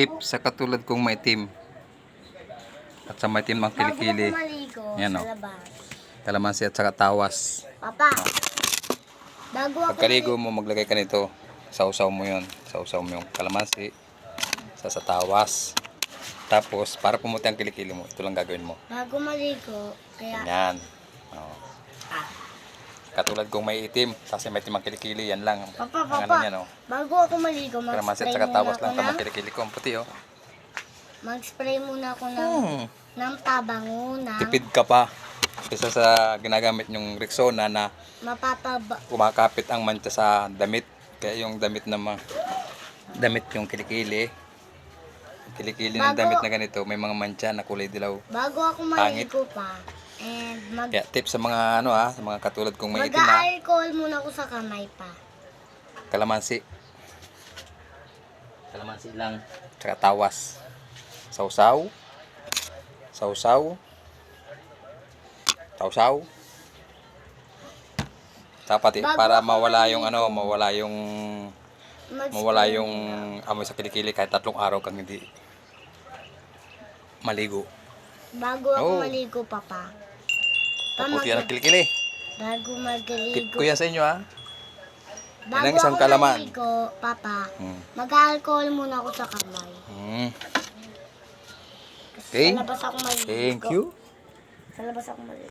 Tip sa katulad kong maitim. At sa maitim ng kilikili, Yan, oh. labas. kalamansi at saka tawas. Papa, bago ako Pagkaligo mo, maglagay ka nito. Sausaw mo yon Sausaw mo yung kalamansi. Sa sa tawas. Tapos, para pumuti ang kilikili mo, ito lang gagawin mo. bago maligo, kaya Ganyan. Katulad kung may itim, kasi may itim ang kilikili, yan lang. Papa, ano papa, yan, oh. bago ako maligo, mag-spray muna tawas ako lang. Ng, kilikili ko, ang puti, oh. mag-spray muna ako ng, Hmm. ng tabango na Tipid ka pa. Isa sa ginagamit yung Rexona na mapapaba, kumakapit ang mancha sa damit. Kaya yung damit na ma damit yung kilikili. Kilikili ng Bago- damit na ganito, may mga mancha na kulay dilaw. bago ako maligo pa, and mag, Kaya tip sa mga ano ha, sa mga katulad kong may itim ha, mag-alcohol muna ako sa kamay pa. kalamansi. Kalamansi lang. Tsaka tawas. Sausaw. Sausaw. Sausaw. Dapat eh, Bago para mawala yung ano, mawala yung mawala yung amoy sa kilikili kahit tatlong araw kang hindi maligo. Bago ako Oh. maligo, papa. Paputi yan ang kilikili. Bago Tip magaligo. ko yan sa inyo ha. Bago Yan ang isang ako kalaman. maligo, papa, Hmm. mag-alcohol muna ako sa kamay. Kasi Okay. Sa labas ako maligo. Thank you. Sa labas ako maligo.